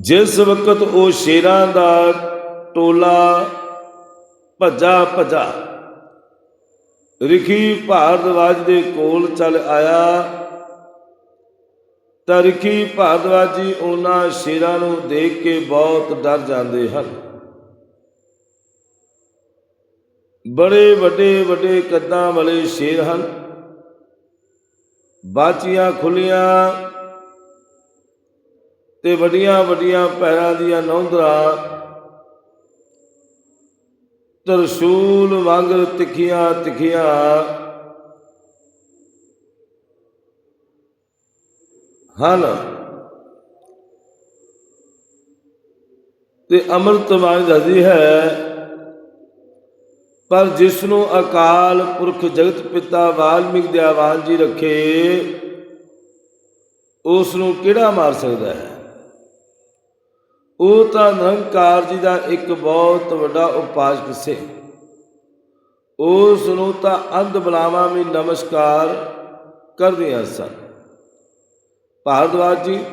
ਜਿਸ ਵਕਤ ਉਹ ਸ਼ੇਰਾਂ ਦਾ ਟੋਲਾ ਭੱਜਾ ਭੱਜਾ ਰਿਖੀ ਭਾਰਦਵਾਜ ਦੇ ਕੋਲ ਚੱਲ ਆਇਆ, ਤਾਂ ਰਿਖੀ ਭਾਰਦਵਾਜੀ ਉਹਨਾਂ ਸ਼ੇਰਾਂ ਨੂੰ ਦੇਖ ਕੇ ਬਹੁਤ ਡਰ ਜਾਂਦੇ ਹਨ। ਬੜੇ ਵੱਡੇ ਵੱਡੇ ਕੱਦਾਂ ਵਾਲੇ ਸ਼ੇਰ ਹਨ। ਬਾਚੀਆਂ ਖੁੱਲੀਆਂ ਤੇ ਵੱਡੀਆਂ ਵੱਡੀਆਂ ਪੈਰਾਂ ਦੀਆਂ ਨੌਂਦਰਾਂ ਤਰਸ਼ੂਲ ਵਾਂਗ ਤਿੱਖੀਆਂ ਤਿੱਖੀਆਂ ਹਨ। ਤੇ ਅੰਮ੍ਰਿਤ ਬਾਣੀ ਦੱਸਦੀ ਹੈ। ਪਰ ਜਿਸ ਨੂੰ ਅਕਾਲ ਪੁਰਖ ਜਗਤ ਪਿਤਾ ਵਾਲਮੀਕ ਦਿਆਵਾਨ ਜੀ ਰੱਖੇ ਉਸ ਨੂੰ ਕਿਹੜਾ ਮਾਰ ਸਕਦਾ ਹੈ? ਉਹ ਤਾਂ ਨਿਰੰਕਾਰ ਜੀ ਦਾ ਇੱਕ ਬਹੁਤ ਵੱਡਾ ਉਪਾਸਕ ਸੀ। ਉਸ ਨੂੰ ਤਾਂ ਅੰਧ ਬਲਾਵਾਂ ਵੀ ਨਮਸਕਾਰ ਕਰਦੀਆਂ ਸਨ। ਭਾਰਦਵਾਜ ਜੀ,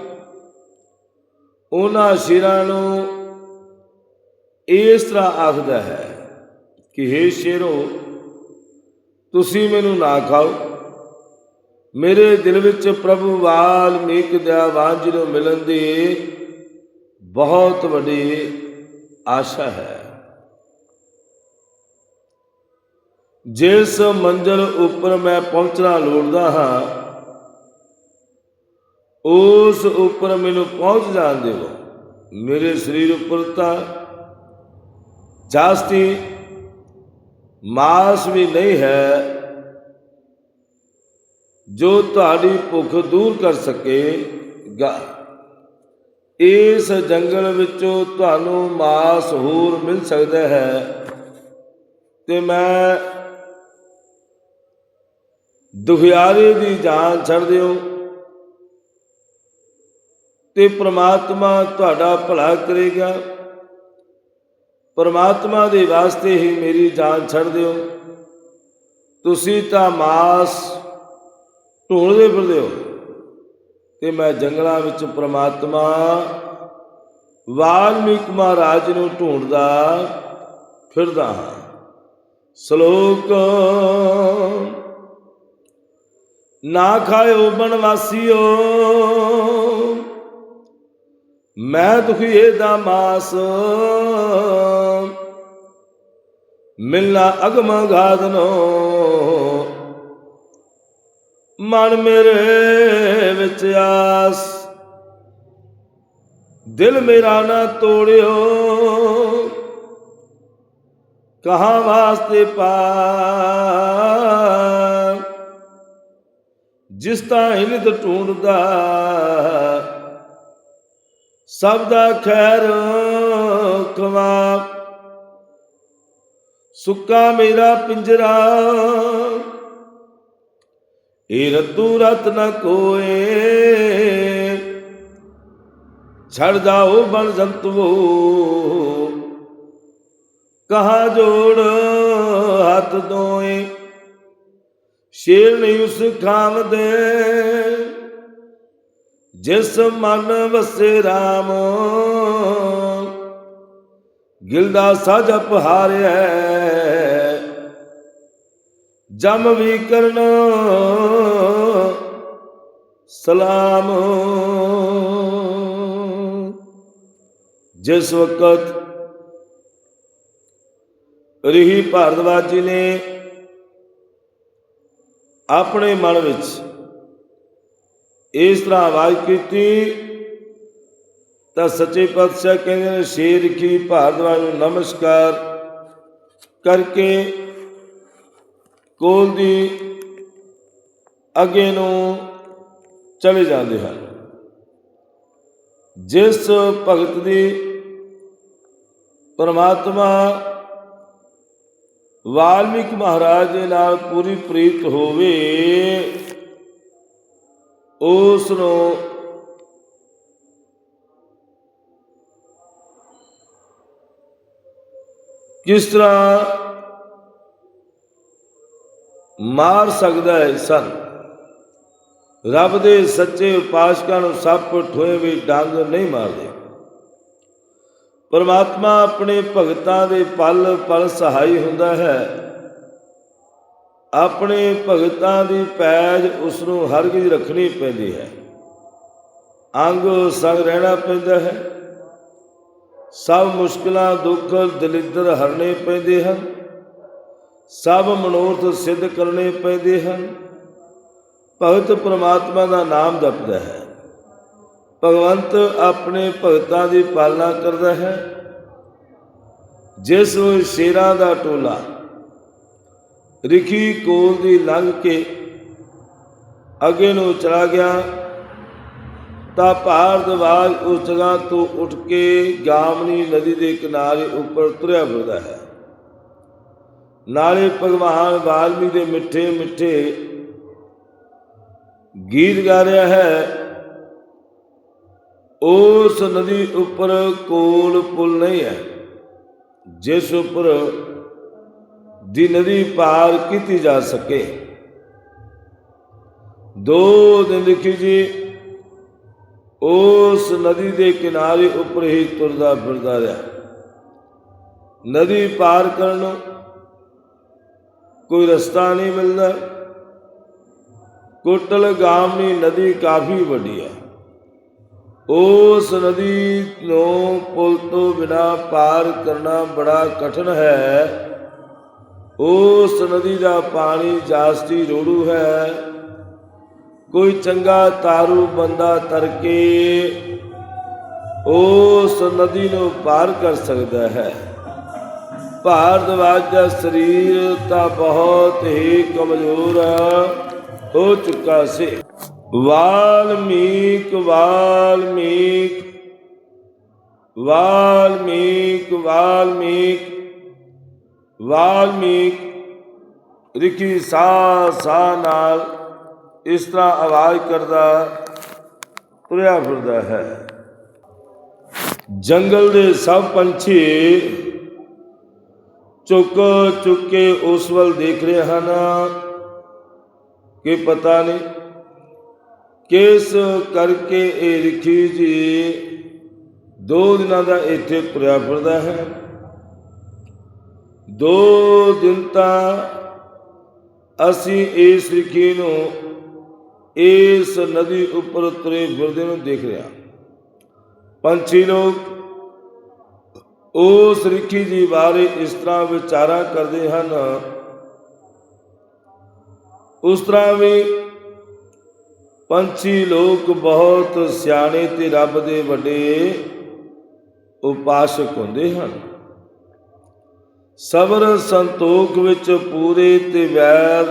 ਉਹਨਾਂ ਸ਼ੇਰਾਂ ਨੂੰ ਇਸ ਤਰ੍ਹਾਂ ਆਖਦਾ ਹੈ ਕਿ हे ਸ਼ੇਰੋ, ਤੁਸੀਂ ਮੈਨੂੰ ਨਾ ਖਾਓ। ਮੇਰੇ ਦਿਲ ਵਿੱਚ ਪ੍ਰਭੂ ਵਾਲਮੀਕ ਦਿਆਵਾਨ ਜੀ ਨੂੰ ਮਿਲਣ ਦੀ ਬਹੁਤ ਵੱਡੀ ਆਸ਼ਾ ਹੈ। ਜਿਸ ਮੰਜ਼ਲ ਉੱਪਰ ਮੈਂ ਪਹੁੰਚਣਾ ਲੋੜਦਾ ਹਾਂ, ਉਸ ਉੱਪਰ ਮੈਨੂੰ ਪਹੁੰਚ ਜਾਣ ਦਿਓ। ਮੇਰੇ ਸਰੀਰ ਉੱਪਰ ਤਾਂ ਜਾਸਤੀ ਮਾਸ ਵੀ ਨਹੀਂ ਹੈ ਜੋ ਤੁਹਾਡੀ ਭੁੱਖ ਦੂਰ ਕਰ ਸਕੇਗਾ ਇਸ ਜੰਗਲ ਵਿੱਚੋਂ ਤੁਹਾਨੂੰ ਮਾਸ ਹੋਰ ਮਿਲ ਸਕਦਾ ਹੈ। ਤੇ ਮੈਂ ਦੁਖਿਆਰੇ ਦੀ ਜਾਨ ਛੱਡ ਦਿਓ। ਤੇ ਪ੍ਰਮਾਤਮਾ ਤੁਹਾਡਾ ਭਲਾ ਕਰੇਗਾ। ਪਰਮਾਤਮਾ ਦੇ ਵਾਸਤੇ ਹੀ ਮੇਰੀ ਜਾਨ ਛੱਡ ਦਿਓ। ਤੁਸੀਂ ਤਾਂ ਮਾਸ ਢੋਲਦੇ ਫਿਰਦੇ ਹੋ। ਤੇ ਮੈਂ ਜੰਗਲਾਂ ਵਿੱਚ ਪ੍ਰਮਾਤਮਾ ਵਾਲਮੀਕ ਮਹਾਰਾਜ ਨੂੰ ਢੂੰਡਦਾ, ਫਿਰਦਾ ਹਾਂ। ਸ਼ਲੋਕ, ਨਾ ਖਾਇਓ ਬਨਵਾਸੀਓ, ਮੈਂ ਦੁਖੀ ਦਾ ਮਾਸ। ਮਿਲਣਾ ਅਗਮ ਗਾਦਨੋ, ਮਨ ਮੇਰੇ ਵਿੱਚ ਆਸ ਦਿਲ ਮੇਰਾ ਨਾ ਤੋੜਿਓ। ਕਹਾਂ ਵਾਸਤੇ ਪਾ ਜਿਸ ਤਾਂ ਹਿੰਦ ਢੂੰਡਦਾ, ਸਭ ਦਾ ਖੈਰ ਖਵਾ ਸੁੱਕਾ ਮੇਰਾ ਪਿੰਜਰਾ ਏ ਰੱਤੂ ਰਤ ਨ ਕੋਏ। ਛੜ ਜਾਓ ਬਣ ਜੰਤਵੋ ਕਹਾ ਜੋੜ ਹੱਥ ਦੋਏ ਸ਼ੇਰ ਨਹੀਂ ਉਸ ਖਾਮ ਦੇ। ਜਿਸ ਮਨ ਵਸੇ RAM ਗਿਲਦਾ ਸਜ ਪਹਾਰਿਆ। ਜਮ ਵੀ ਕਰਨ। ਸਲਾਮ। ਜਿਸ ਵਕਤ ਰਿਹੀ ਭਾਰਦਵਾਜ ਜੀ ਨੇ ਆਪਣੇ ਮਨ ਵਿੱਚ ਇਸ ਤਰ੍ਹਾਂ ਆਵਾਜ਼ ਕੀਤੀ, ਤਾਂ ਸੱਚੇ ਪਾਤਸ਼ਾਹ ਕਹਿੰਦੇ ਨੇ, ਸ਼ੇਰ ਕੀ ਭਾਰਦਵਾਜ ਨੂੰ ਨਮਸਕਾਰ ਕਰਕੇ ਕੋਲ ਦੀ ਅੱਗੇ ਨੂੰ ਚਲੇ ਜਾਂਦੇ ਹਨ। ਜਿਸ ਭਗਤ ਦੀ ਪਰਮਾਤਮਾ ਵਾਲਮੀਕ ਮਹਾਰਾਜ ਦੇ ਨਾਲ ਪੂਰੀ ਪ੍ਰੀਤ ਹੋਵੇ ਉਸ ਨੂੰ ਕਿਸ ਤਰ੍ਹਾਂ ਮਾਰ ਸਕਦਾ ਹੈ ਸਨ ਰੱਬ ਦੇ ਸੱਚੇ ਉਪਾਸਕਾਂ ਨੂੰ ਸੱਪ ਠੋਏ ਵੀ ਡੰਗ ਨਹੀਂ ਮਾਰਦੇ। ਪਰਮਾਤਮਾ ਆਪਣੇ ਭਗਤਾਂ ਦੇ ਪਲ ਪਲ ਸਹਾਈ ਹੁੰਦਾ ਹੈ। ਆਪਣੇ ਭਗਤਾਂ ਦੀ ਪੈਜ ਉਸ ਨੂੰ ਹਰ ਗਿਜ ਰੱਖਣੀ ਪੈਂਦੀ ਹੈ। ਅੰਗ ਸੰਗ ਰਹਿਣਾ ਪੈਂਦਾ ਹੈ। ਸਭ ਮੁਸ਼ਕਲਾਂ, ਦੁੱਖ, ਦਲਿੱਦਰ ਹਰਨੇ ਪੈਂਦੇ ਹਨ। ਸਭ ਮਨੋਰਥ ਸਿੱਧ ਕਰਨੇ ਪੈਂਦੇ ਹਨ। ਭਗਤ ਪ੍ਰਮਾਤਮਾ ਦਾ ਨਾਮ ਜਪਦਾ ਹੈ। ਭਗਵੰਤ ਆਪਣੇ ਭਗਤਾਂ ਦੀ ਪਾਲਣਾ ਕਰਦਾ ਹੈ। ਜਿਸ ਸ਼ੇਰਾਂ ਦਾ ਟੋਲਾ, ਰਿਖੀ ਕੋਲ ਦੀ ਲੰਘ ਕੇ ਅੱਗੇ ਨੂੰ ਚਲਾ ਗਿਆ, ਤਾਂ ਭਾਰਦਵਾਜ ਉਸ ਜਗ੍ਹਾ ਤੋਂ ਉੱਠ ਕੇ ਗਾਮਨੀ ਨਦੀ ਦੇ ਕਿਨਾਰੇ ਉੱਪਰ ਤੁਰਿਆ ਫਿਰਦਾ ਹੈ। ਨਾਲੇ ਭਗਵਾਨ ਵਾਲਮੀ ਦੇ ਮਿੱਠੇ ਮਿੱਠੇ ਗੀਤ ਗਾ ਰਿਹਾ ਹੈ। ਉਸ ਨਦੀ ਉੱਪਰ ਕੋਲ ਪੁਲ ਨਹੀਂ ਹੈ। ਜਿਸ ਉੱਪਰ ਦੀ ਨਦੀ ਪਾਰ ਕੀਤੀ ਜਾ ਸਕੇ। ਦੋ ਦਿਨ ਲਿਖੀ ਜੀ, ਉਸ ਨਦੀ ਦੇ ਕਿਨਾਰੇ ਉੱਪਰ ਹੀ ਤੁਰਦਾ ਫਿਰਦਾ ਰਿਹਾ। ਨਦੀ ਪਾਰ ਕਰਨ ਨੂੰ ਕੋਈ ਰਸਤਾ ਨਹੀਂ ਮਿਲਦਾ। ਕੋਟਲ ਗਾਮਨੀ ਨਦੀ ਕਾਫੀ ਵੱਡੀ ਹੈ। ਉਸ ਨਦੀ ਨੂੰ ਪੁਲ ਤੋਂ ਬਿਨਾ ਪਾਰ ਕਰਨਾ ਬੜਾ ਕਠਿਨ ਹੈ। ਉਸ ਨਦੀ ਦਾ ਪਾਣੀ ਜਾਸਤੀ ਰੋੜੂ ਹੈ। ਕੋਈ ਚੰਗਾ ਤਾਰੂ ਬੰਦਾ ਤਰ ਕੇ ਉਸ ਨਦੀ ਨੂੰ ਪਾਰ ਕਰ ਸਕਦਾ ਹੈ। ਭਾਰਦਵਾਜ ਦਾ ਸਰੀਰ ਤਾਂ ਬਹੁਤ ਹੀ ਕਮਜ਼ੋਰ ਹੋ ਚੁੱਕਾ ਸੀ। ਵਾਲਮੀਕ ਵਾਲਮੀਕ ਵਾਲਮੀਕ ਵਾਲਮੀਕ ਵਾਲਮੀਕ, ਰਿਕੀ ਸਾ ਸਾ ਨਾਲ ਇਸ ਤਰ੍ਹਾਂ ਆਵਾਜ਼ ਕਰਦਾ, ਤੁਰਿਆ ਫਿਰਦਾ ਹੈ। ਜੰਗਲ ਦੇ ਸਭ ਪੰਛੀ ਚੁੱਕ ਚੁੱਕ ਕੇ ਉਸ ਵੱਲ ਦੇਖ ਰਹੇ ਹਨ ਕਿ ਪਤਾ ਨਹੀਂ ਕਿਸ ਕਰਕੇ ਇਹ ਰਿਖੀ ਜੀ ਦੋ ਦਿਨਾਂ ਦਾ ਇੱਥੇ ਤੁਰਿਆ ਫਿਰਦਾ ਹੈ। ਦੋ ਦਿਨ ਤਾਂ ਅਸੀਂ ਇਸ ਰਿਖੀ ਨੂੰ ਇਸ ਨਦੀ ਉੱਪਰ ਤੁਰੇ ਫਿਰਦੇ ਨੂੰ ਦੇਖ ਰਿਹਾ। ਪੰਛੀ ਲੋਕ ਉਹ ਰਿਖੀ ਜੀ ਬਾਰੇ ਇਸ ਤਰ੍ਹਾਂ ਵਿਚਾਰਾ ਕਰਦੇ ਹਨ। ਉਸ ਤਰ੍ਹਾਂ ਵੀ ਪੰਛੀ ਲੋਕ ਬਹੁਤ ਸਿਆਣੇ ਤੇ ਰੱਬ ਦੇ ਵੱਡੇ ਉਪਾਸਕ ਹੁੰਦੇ ਹਨ। ਸਬਰ ਸੰਤੋਖ ਵਿੱਚ ਪੂਰੇ ਤੇ ਵੈਰ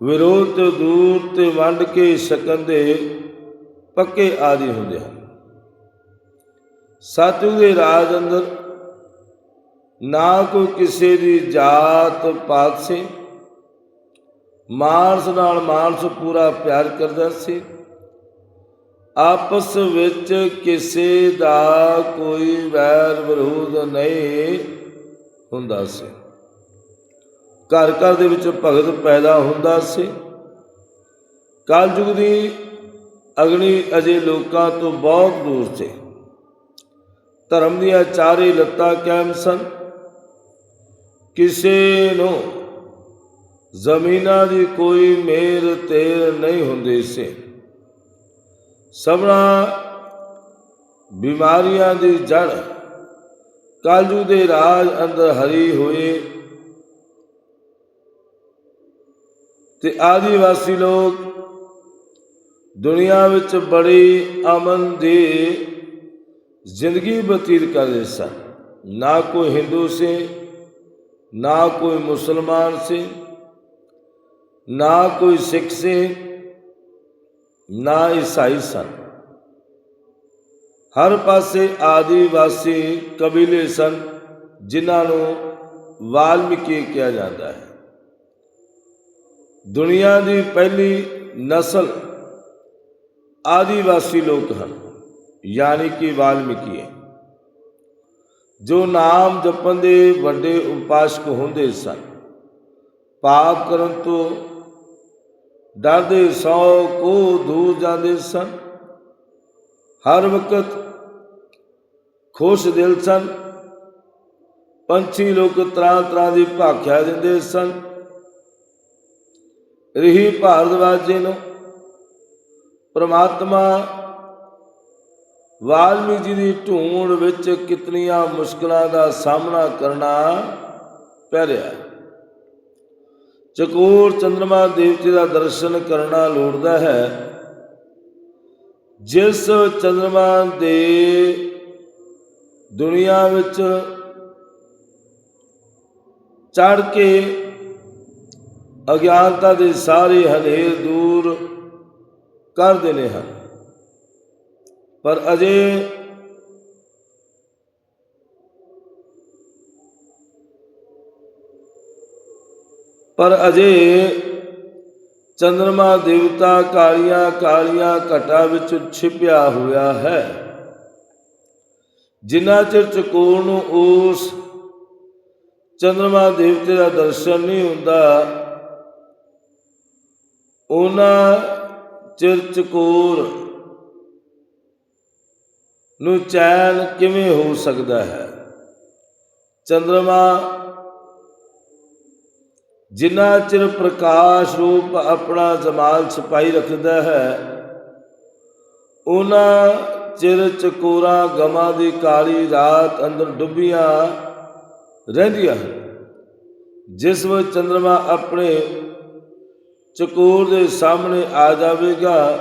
ਵਿਰੋਧ ਤੋਂ ਦੂਰ ਤੇ ਵੰਡ ਕੇ ਸਕਨ ਦੇ ਪੱਕੇ ਆਦੀ ਹੁੰਦੇ ਹਨ। ਸਤਿਗੁਰ ਦੇ ਰਾਜ ਅੰਦਰ ਨਾ ਕੋਈ ਕਿਸੇ ਦੀ ਜਾਤ ਪਾਤ ਸੀ। ਮਾਨਸ ਨਾਲ ਮਾਨਸ ਪੂਰਾ ਪਿਆਰ ਕਰਦਾ ਸੀ। ਆਪਸ ਵਿੱਚ ਕਿਸੇ ਦਾ ਕੋਈ ਵੈਰ ਵਿਰੋਧ ਨਹੀਂ ਹੁੰਦਾ ਸੀ। ਘਰ ਘਰ ਦੇ ਵਿੱਚ ਭਗਤ ਪੈਦਾ ਹੁੰਦਾ ਸੀ। ਕਲਯੁਗ ਦੀ ਅਗਨੀ ਅਜੇ ਲੋਕਾਂ ਤੋਂ ਬਹੁਤ ਦੂਰ ਸੀ। ਧਰਮ ਦੀਆਂ ਚਾਰੇ ਲੱਤਾਂ ਕਾਇਮ ਸਨ। ਕਿਸੇ ਨੂੰ ਜ਼ਮੀਨਾਂ ਦੀ ਕੋਈ ਮੇਰ ਤੇਰ ਨਹੀਂ ਹੁੰਦੀ ਸੀ। ਸਭਨਾ ਬਿਮਾਰੀਆਂ ਦੀ ਜੜ ਕਾਲਜੂ ਦੇ ਰਾਜ ਅੰਦਰ ਹਰੀ ਹੋਏ ਤੇ ਆਦੀਵਾਸੀ ਲੋਕ ਦੁਨੀਆ ਵਿੱਚ ਬੜੀ ਅਮਨ ਦੀ ਜ਼ਿੰਦਗੀ ਬਤੀਤ ਕਰਦੇ ਸਨ। ਨਾ ਕੋਈ ਹਿੰਦੂ ਸੀ, ਨਾ ਕੋਈ ਮੁਸਲਮਾਨ ਸੀ, ਨਾ ਕੋਈ ਸਿੱਖ ਸੀ, ਨਾ ਈਸਾਈ ਸਨ। ਹਰ ਪਾਸੇ ਆਦੀਵਾਸੀ ਕਬੀਲੇ ਸਨ, ਜਿਨ੍ਹਾਂ ਨੂੰ ਵਾਲਮੀਕੀ ਕਿਹਾ ਜਾਂਦਾ ਹੈ। ਦੁਨੀਆ ਦੀ ਪਹਿਲੀ ਨਸਲ ਆਦੀਵਾਸੀ ਲੋਕ ਹਨ। ਯਾਨੀ ਕਿ ਵਾਲਮੀਕੀ ਹੈ। ਜੋ ਨਾਮ ਜਪਣ ਦੇ ਵੱਡੇ ਉਪਾਸ਼ਕ ਹੁੰਦੇ ਸਨ, ਪਾਪ ਕਰਨ ਤੋਂ ਡਰਦੇ ਸੌ ਕੋ ਦੂਰ ਜਾਂਦੇ ਸਨ। ਹਰ ਵਕਤ ਖੁਸ਼ ਦਿਲ ਸਨ। ਪੰਛੀ ਲੋਕ ਤਰ੍ਹਾਂ ਤਰ੍ਹਾਂ ਦੀ ਭਾਖਿਆ ਦਿੰਦੇ ਸਨ। ਰਹੀ ਭਾਰਦਵਾਜ ਜੀ ਨੂੰ ਪ੍ਰਮਾਤਮਾ ਵਾਲਮੀਕ ਜੀ ਦੀ ਢੂੰਡ ਵਿੱਚ ਕਿਤਨੀਆਂ ਮੁਸ਼ਕਲਾਂ ਦਾ ਸਾਹਮਣਾ ਕਰਨਾ ਪੈ ਰਿਹਾ ਹੈ। ਚਕੋਰ ਚੰਦਰਮਾ ਦੇਵਤੇ ਦਾ ਦਰਸ਼ਨ ਕਰਨਾ ਲੋੜਦਾ ਹੈ। ਜਿਸ ਚੰਦਰਮਾ ਦੇ ਦੁਨੀਆ ਵਿੱਚ ਚੜ ਕੇ ਅਗਿਆਨਤਾ ਦੇ ਸਾਰੇ ਹਨੇਰ ਦੂਰ ਕਰ ਦੇਣੇ ਹਨ। ਪਰ ਅਜੇ ਪਰ ਅਜੇ ਚੰਦਰਮਾ ਦੇਵਤਾ ਕਾਲੀਆਂ ਕਾਲੀਆਂ ਘਟਾ ਵਿੱਚ ਛਿਪਿਆ ਹੋਇਆ ਹੈ। ਜਿਨ੍ਹਾਂ ਚਿਰ ਚਕੋਰ ਨੂੰ ਉਸ ਚੰਦਰਮਾ ਦੇਵਤੇ ਦਾ ਦਰਸ਼ਨ ਨਹੀਂ ਹੁੰਦਾ, ਉਹਨਾਂ ਚਿਰ ਚਕੋਰ ਨੂੰ ਚੈਨ ਕਿਵੇਂ ਹੋ ਸਕਦਾ ਹੈ? ਚੰਦਰਮਾ ਜਿੰਨਾ ਚਿਰ ਪ੍ਰਕਾਸ਼ ਰੂਪ ਆਪਣਾ ਜਮਾਲ ਛਪਾਈ ਰੱਖਦਾ ਹੈ ਉਹਨਾਂ ਚਿਰ ਚਕੋਰਾ ਗਮਾਂ ਦੀ ਕਾਲੀ ਰਾਤ ਅੰਦਰ ਡੁੱਬੀਆਂ ਰਹਿੰਦੀਆਂ ਹਨ। ਜਿਸ ਵਿੱਚ ਚੰਦਰਮਾ ਆਪਣੇ ਚਕੋਰ ਦੇ ਸਾਹਮਣੇ ਆ ਜਾਵੇਗਾ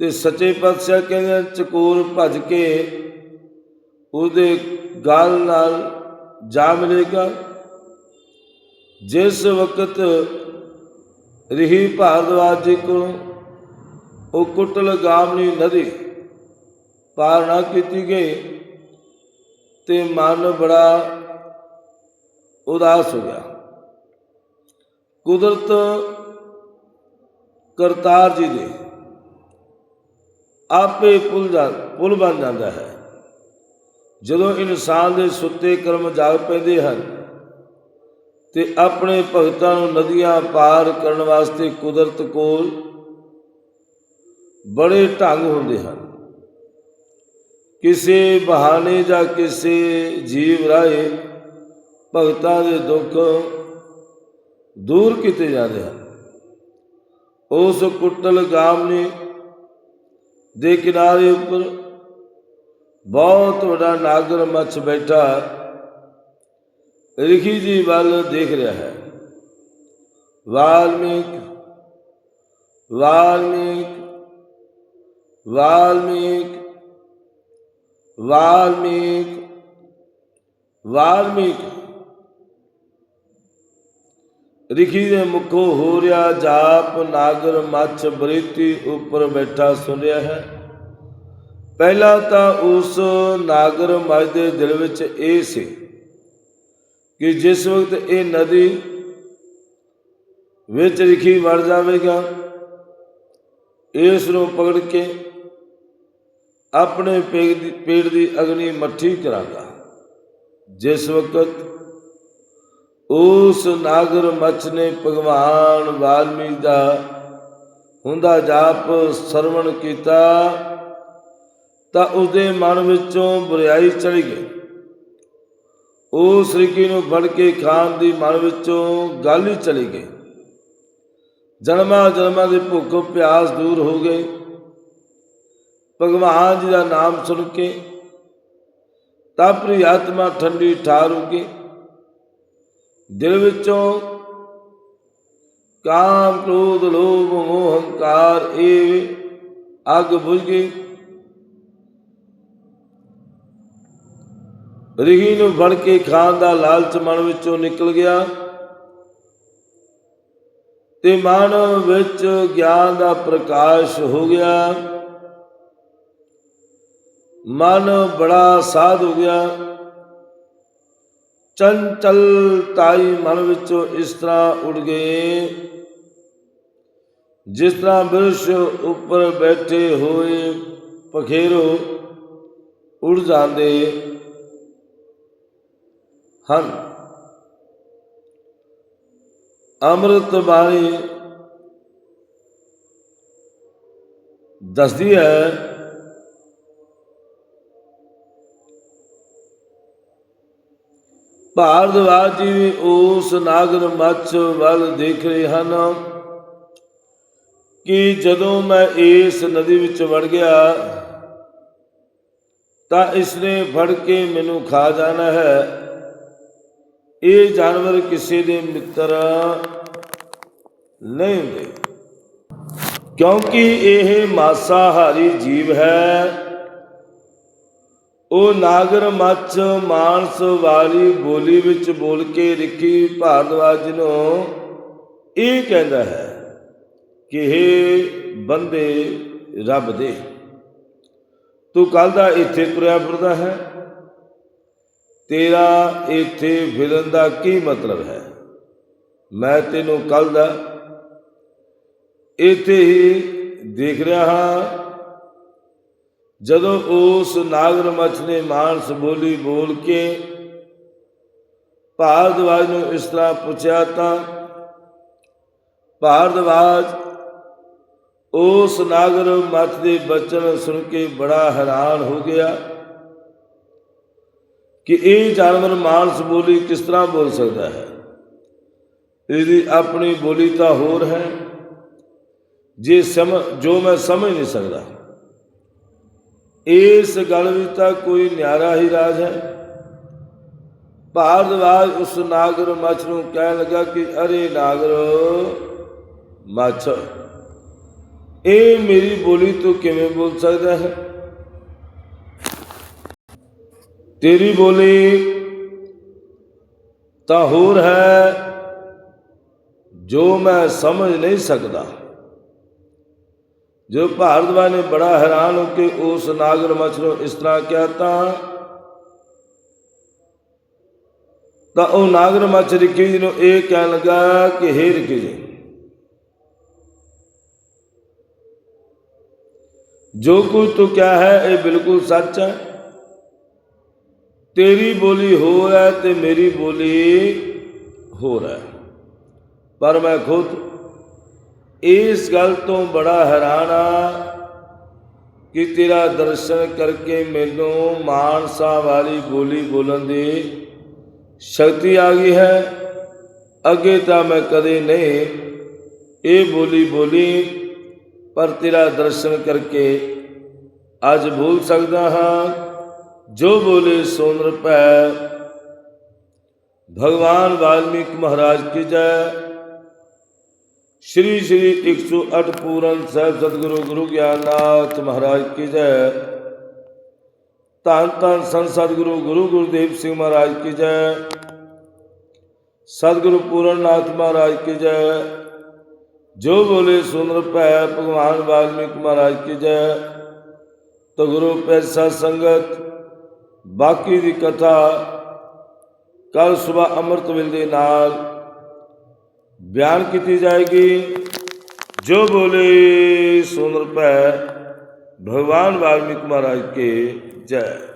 ਤੇ ਸੱਚੇ ਪਾਤਸ਼ਾਹ ਕਹਿੰਦੇ ਚਕੋਰ ਭੱਜ ਕੇ ਉਹਦੇ ਗਲ ਨਾਲ ਜਾ ਮਿਲੇਗਾ ਜਿਸ ਵਕਤ ਰਹੀ ਭਾਰਦਵਾਜ ਜੀ ਕੋਲ ਉਹ ਕੁੱਟਲ ਗਾਮਨੀ ਨਦੀ ਪਾਰ ਨਾ ਕੀਤੀ ਗਈ ਤੇ ਮਨ ਬੜਾ ਉਦਾਸ ਹੋ ਗਿਆ। ਕੁਦਰਤ ਕਰਤਾਰ ਜੀ ਦੇ ਆਪੇ ਪੁੱਲ ਜਾ, ਪੁੱਲ ਬਣ ਜਾਂਦਾ ਹੈ। ਜਦੋਂ ਇਨਸਾਨ ਦੇ ਸੁੱਤੇ ਕਰਮ ਜਾਗ ਪੈਂਦੇ ਹਨ ਤੇ ਆਪਣੇ ਭਗਤਾਂ ਨੂੰ ਨਦੀਆਂ ਪਾਰ ਕਰਨ ਵਾਸਤੇ ਕੁਦਰਤ ਕੋਲ ਬੜੇ ਢੰਗ ਹੁੰਦੇ ਹਨ। ਕਿਸੇ ਬਹਾਨੇ ਜਾਂ ਕਿਸੇ ਜੀਵ ਰਾਏ ਭਗਤਾਂ ਦੇ ਦੁੱਖ ਦੂਰ ਕੀਤੇ ਜਾਂਦੇ ਹਨ। ਉਸ ਕੁੱਟਲ ਗਾਮ ਨੇ ਦੇ ਕਿਨਾਰੇ ਉੱਪਰ ਬਹੁਤ ਵੱਡਾ ਨਾਗਰ ਮੱਛ ਬੈਠਾ ਰਿਖੀ ਜੀ ਵੱਲ ਦੇਖ ਰਿਹਾ ਹੈ। ਵਾਲਮੀਕ ਵਾਲਮੀਕ ਵਾਲਮੀਕ ਵਾਲਮੀਕ ਵਾਲਮੀਕ। ਰਿਖੀ ਦੇ ਮੁਖੋਂ ਹੋ ਰਿਹਾ ਜਾਪ ਨਾਗਰ ਮੱਛ ਬ੍ਰਿਤੀ ਉੱਪਰ ਬੈਠਾ ਸੁਣ ਹੈ। ਪਹਿਲਾਂ ਤਾਂ ਉਸ ਨਾਗਰ ਮੱਛ ਦੇ ਦਿਲ ਵਿੱਚ ਇਹ ਸੀ ਕਿ ਜਿਸ ਵਕਤ ਇਹ ਨਦੀ ਵਿੱਚ ਰਿਖੀ ਵੜ ਜਾਵੇਗਾ, ਇਸ ਨੂੰ ਪਕੜ ਕੇ ਆਪਣੇ ਪੇਟ ਦੀ ਪੇਟ ਦੀ ਅਗਨੀ ਮੱਠੀ ਕਰਾਂਗਾ। ਜਿਸ ਵਕਤ ਉਸ ਨਾਗਰ ਮੱਛ ਨੇ ਭਗਵਾਨ ਵਾਲਮੀਕ ਦਾ ਹੁੰਦਾ ਜਾਪ ਸਰਵਣ ਕੀਤਾ, ਤਾਂ ਉਸਦੇ ਮਨ ਵਿੱਚੋਂ ਬੁਰਾਈ ਚਲੀ ਗਈ। ਉਸ ਰਿਕੀ ਨੂੰ ਫੜ ਕੇ ਖਾਨ ਦੀ ਮਨ ਵਿੱਚੋਂ ਗੱਲ ਹੀ ਚਲੀ ਗਈ। ਜਨਮਾਂ ਜਨਮਾਂ ਦੇ ਭੁੱਖ ਪਿਆਸ ਦੂਰ ਹੋ ਗਏ ਭਗਵਾਨ ਜੀ ਦਾ ਨਾਮ ਸੁਣ ਕੇ ਤਾਪਰੀ ਆਤਮਾ ਠੰਡੀ ਠਾਰ ਹੋ ਗਈ ਦਿਲ ਵਿੱਚੋਂ ਕਾਮ ਕ੍ਰੋਧ ਲੋਭ ਮੋਹ ਹੰਕਾਰ ਇਹ ਅੱਗ ਬੁਝ ਗਈ। ਰਿਹੀ ਨੂੰ ਫੜ ਕੇ ਖਾਣ ਦਾ ਲਾਲਚ ਮਨ ਵਿੱਚੋਂ ਨਿਕਲ ਗਿਆ ਤੇ ਮਨ ਵਿੱਚ ਗਿਆਨ ਦਾ ਪ੍ਰਕਾਸ਼ ਹੋ ਗਿਆ। ਮਨ ਬੜਾ ਸਾਧ ਹੋ ਗਿਆ। ਚੰਚਲ ਤਾਈ ਮਨ ਵਿੱਚੋਂ ਇਸ ਤਰ੍ਹਾਂ ਉੱਡ ਗਏ। ਜਿਸ ਤਰ੍ਹਾਂ ਬਿਰਸ਼ ਉੱਪਰ ਬੈਠੇ ਹੋਏ ਪਖੇਰੋ ਉੱਡ ਜਾਂਦੇ ਹਨ। ਅੰਮ੍ਰਿਤ ਬਾਣੀ ਦੱਸਦੀ ਹੈ ਭਾਰਦਵਾਜ ਜੀ ਵੀ ਉਸ ਨਾਗਰ ਮੱਛ ਵੱਲ ਦੇਖ ਰਹੇ ਹਨ ਕਿ ਜਦੋਂ ਮੈਂ ਇਸ ਨਦੀ ਵਿੱਚ ਵੜ ਗਿਆ ਤਾਂ ਇਸਨੇ ਫੜ ਕੇ ਮੈਨੂੰ ਖਾ ਜਾਣਾ ਹੈ। ਇਹ ਜਾਨਵਰ ਕਿਸੇ ਦੇ ਮਿੱਤਰ ਨਹੀਂ ਹੁੰਦੇ। ਕਿਉਂਕਿ ਇਹ ਮਾਸਾਹਾਰੀ ਜੀਵ ਹੈ। ਉਹ ਨਾਗਰ ਮੱਛ ਮਾਨਸ ਵਾਲੀ ਬੋਲੀ ਵਿੱਚ ਬੋਲ ਕੇ ਰਿੱਕੀ ਭਾਰਦਵਾਜ ਨੂੰ ਇਹ ਕਹਿੰਦਾ ਹੈ ਕਿ हे ਬੰਦੇ ਰੱਬ ਦੇ, ਤੂੰ ਕੱਲ ਦਾ ਇੱਥੇ ਤੁਰਿਆ ਫਿਰਦਾ ਹੈ। ਤੇਰਾ ਇੱਥੇ ਫਿਰਨ ਦਾ ਕੀ ਮਤਲਬ ਹੈ? ਮੈਂ ਤੈਨੂੰ ਕੱਲ ਦਾ ਇੱਥੇ ਹੀ ਦੇਖ ਰਿਹਾ ਹਾਂ। ਜਦੋਂ ਉਸ ਨਾਗਰ ਮੱਛ ਨੇ ਮਾਨਸ ਬੋਲੀ ਬੋਲ ਕੇ ਭਾਰਦਵਾਜ ਨੂੰ ਇਸ ਤਰ੍ਹਾਂ ਪੁੱਛਿਆ ਤਾਂ ਭਾਰਦਵਾਜ ਉਸ ਨਾਗਰ ਮੱਛ ਦੇ ਬਚਨ ਸੁਣ ਕੇ ਬੜਾ ਹੈਰਾਨ ਹੋ ਗਿਆ ਕਿ ਇਹ ਜਾਨਵਰ ਮਾਨਸ ਬੋਲੀ ਕਿਸ ਤਰ੍ਹਾਂ ਬੋਲ ਸਕਦਾ ਹੈ। ਇਹਦੀ ਆਪਣੀ ਬੋਲੀ ਤਾਂ ਹੋਰ ਹੈ। ਜੇ ਸਮ ਜੋ ਮੈਂ ਸਮਝ ਨਹੀਂ ਸਕਦਾ। ਇਸ ਗੱਲ ਵਿੱਚ ਤਾਂ ਕੋਈ ਨਿਆਰਾ ਹੀ ਰਾਜ ਹੈ। ਭਾਰਦਵਾਜ ਉਸ ਨਾਗਰ ਮੱਛ ਨੂੰ ਕਹਿਣ ਲੱਗਾ ਕਿ ਅਰੇ ਨਾਗਰ, ਮੱਛ, ਇਹ ਮੇਰੀ ਬੋਲੀ ਤੂੰ ਕਿਵੇਂ ਬੋਲ ਸਕਦਾ ਹੈ? ਤੇਰੀ ਬੋਲੀ ਤਾਂ ਹੋਰ ਹੈ ਜੋ ਮੈਂ ਸਮਝ ਨਹੀਂ ਸਕਦਾ। ਜੋ ਭਾਰਦਵਾਜ ਨੇ ਬੜਾ ਹੈਰਾਨ ਹੋ ਕੇ ਉਸ ਨਾਗਰ ਮੱਛ ਨੂੰ ਇਸ ਤਰ੍ਹਾਂ ਕਿਹਾ ਤਾਂ ਤਾਂ ਉਹ ਨਾਗਰ ਮੱਛ ਰਿੱਕੀ ਜੀ ਨੂੰ ਇਹ ਕਹਿਣ ਲੱਗਾ ਕਿ ਹੇ ਰਿੱਕੀ ਜੀ, ਜੋ ਕੁਝ ਤੂੰ ਕਿਹਾ ਹੈ ਇਹ ਬਿਲਕੁਲ ਸੱਚ ਹੈ। ਤੇਰੀ ਬੋਲੀ ਹੋਰ ਹੈ ਤੇ ਮੇਰੀ ਬੋਲੀ ਹੋਰ ਹੈ। ਪਰ ਮੈਂ ਖੁਦ ਇਸ ਗੱਲ ਤੋਂ ਬੜਾ ਹੈਰਾਨ ਆ ਕਿ ਤੇਰਾ ਦਰਸ਼ਨ ਕਰਕੇ ਮੈਨੂੰ ਮਾਨਸਾ ਵਾਲੀ ਬੋਲੀ ਬੋਲਣ ਦੀ ਸ਼ਕਤੀ ਆ ਗਈ ਹੈ। ਅੱਗੇ ਤਾਂ ਮੈਂ ਕਦੇ ਨਹੀਂ ਇਹ ਬੋਲੀ ਬੋਲੀ ਪਰ ਤੇਰਾ ਦਰਸ਼ਨ ਕਰਕੇ ਅੱਜ ਭੁੱਲ ਸਕਦਾ ਹਾਂ। ਜੋ ਬੋਲੇ ਸੁਨ ਰਪੈ ਭਗਵਾਨ ਵਾਲਮੀਕ ਮਹਾਰਾਜ ਕੀ ਜੈ। ਸ਼੍ਰੀ ਸ਼੍ਰੀ 108 ਪੂਰਨ ਸਾਹਿਬ ਸਤਿਗੁਰੂ, ਗੁਰੂ ਗਿਆਨਨਾਥ ਮਹਾਰਾਜ ਕੀ ਜੈ। ਧੰਨ ਧੰਨ ਸੰਤ ਸਤਿਗੁਰੂ, ਗੁਰੂ ਗੁਰਦੇਵ ਸਿੰਘ ਮਹਾਰਾਜ ਕੀ ਜੈ। ਸਤਿਗੁਰੂ ਪੂਰਨਨਾਥ ਮਹਾਰਾਜ ਕੀ ਜੈ। ਜੋ ਬੋਲੇ ਸੁਨ ਭੈ ਭਗਵਾਨ ਵਾਲਮੀਕ ਮਹਾਰਾਜ ਕੀ ਜੈ। ਤੋ ਗੁਰੂ ਪੈਸਾ ਸੰਗਤ, ਬਾਕੀ ਦੀ ਕਥਾ ਕੱਲ ਸਵੇਰ ਅੰਮ੍ਰਿਤ ਵੇਲੇ ਨਾਲ। ਬਿਆਨ ਕੀਤੀ ਜਾਏਗੀ। ਜੋ ਬੋਲੇ ਸੁਨ ਰਪੈ ਭਗਵਾਨ ਵਾਲਮੀਕ ਮਹਾਰਾਜ ਕੇ ਜੈ।